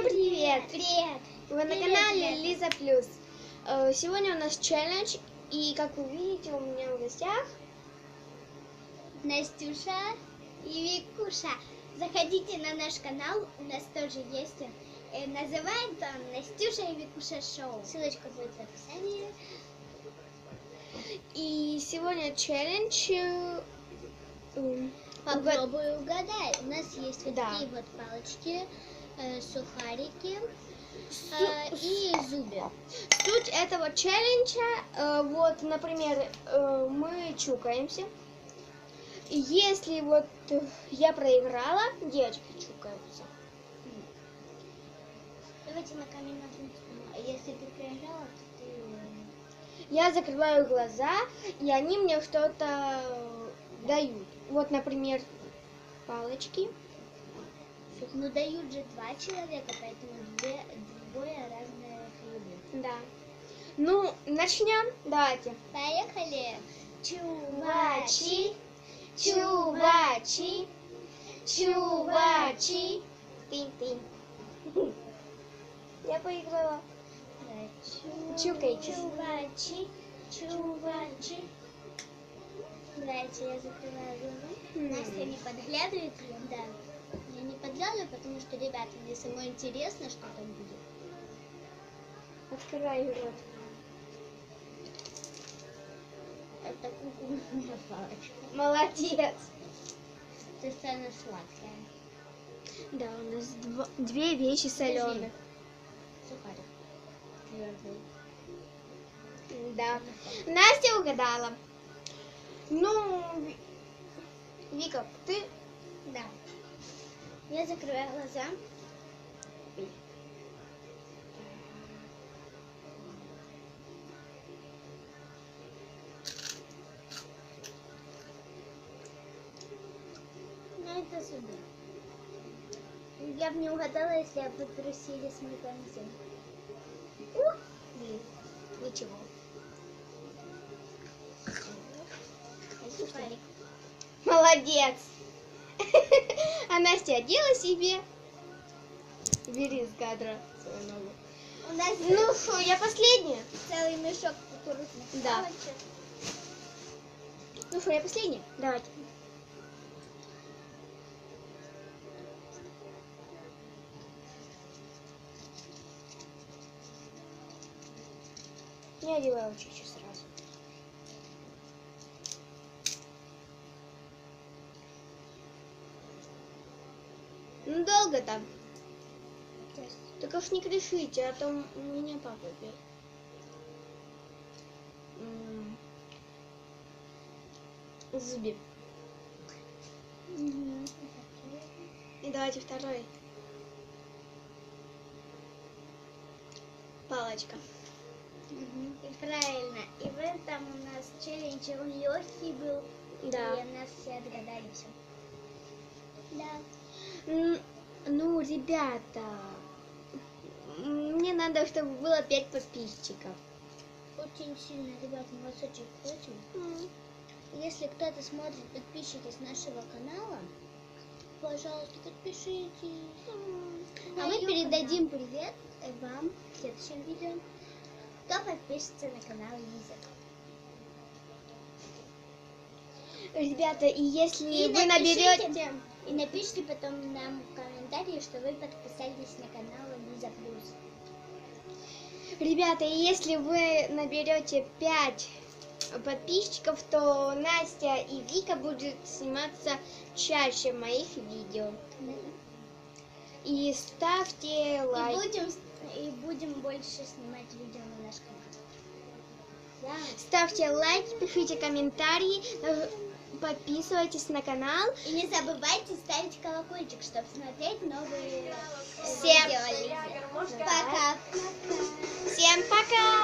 Всем привет! Привет! Вы на Привет, канале ребята. Лиза Плюс. Э, Сегодня у нас челлендж, и как вы видите, у меня в гостях Настюша и Викуша. Заходите на наш канал, у нас тоже есть. Э, называется он Настюша и Викуша Шоу. Ссылочка будет в описании. И сегодня челлендж. э, м, угад- Попробуй угадай. У нас есть вот Да. такие вот палочки, сухарики э, и зубы. Суть этого челленджа, э, вот, например, э, мы чукаемся. Если вот э, я проиграла, девочки чукаются. Давайте на камень Если ты проиграла, то ты... э, Я закрываю глаза, и они мне что-то дают. Вот, например, палочки. Ну дают же два человека, поэтому две, двое разных еды. Да. Ну, начнем. Давайте. Поехали! Чувачи, чувачи, чувачи. Тынь-тынь. Я поиграла. Чукайтесь. Чувачи, чувачи. Давайте я закрываю глаза. Настя не подглядывает? Да. Не подглядываю, потому что, ребята, мне самой интересно, что там будет. Открывай рот. Это кукурузная палочка. Молодец. Это самое сладкое. Да, у нас дво- две вещи соленых. Сухарик. Твердый. Да. Настя угадала. Ну, Ви- Вика, ты Да. Я закрываю глаза. Ну, это сюда. Я бы не угадала, если бы потрусили сметанцы. Ух, блин, ничего. Молодец. А Настя одела себе. Бери с кадра свою ногу. У нас Ну что, я последняя? целый мешок кукурузных Да. Ну что, я последняя? Давайте. Не одеваю чуть-чуть сразу. Ну долго там. Так уж не кричите, а то меня папа бьет. Зуби. И давайте второй. Палочка. Мгм. И правильно. И в этом у нас челлендж он легкий был. Да. И у нас все отгадали все. Да. Ребята, мне надо, чтобы было пять подписчиков. Очень сильно, ребят, мы вас очень просим. Если кто-то смотрит подписчики с нашего канала, пожалуйста, подпишитесь. А мы передадим привет э, вам в следующем видео. Кто подпишется на канал Лиза. Ребята, и если И вы наберете... и напишите потом нам в комментарии, что вы подписались на канал Лиза Плюс. Ребята, и если вы наберете 5 подписчиков, то Настя и Вика будут сниматься чаще моих видео. И ставьте И лайк. будем, и будем больше снимать видео на наш канал. Да. Ставьте лайки, пишите комментарии, подписывайтесь на канал. И не забывайте ставить колокольчик, чтобы смотреть новые Всем видео. Пока. Всем пока!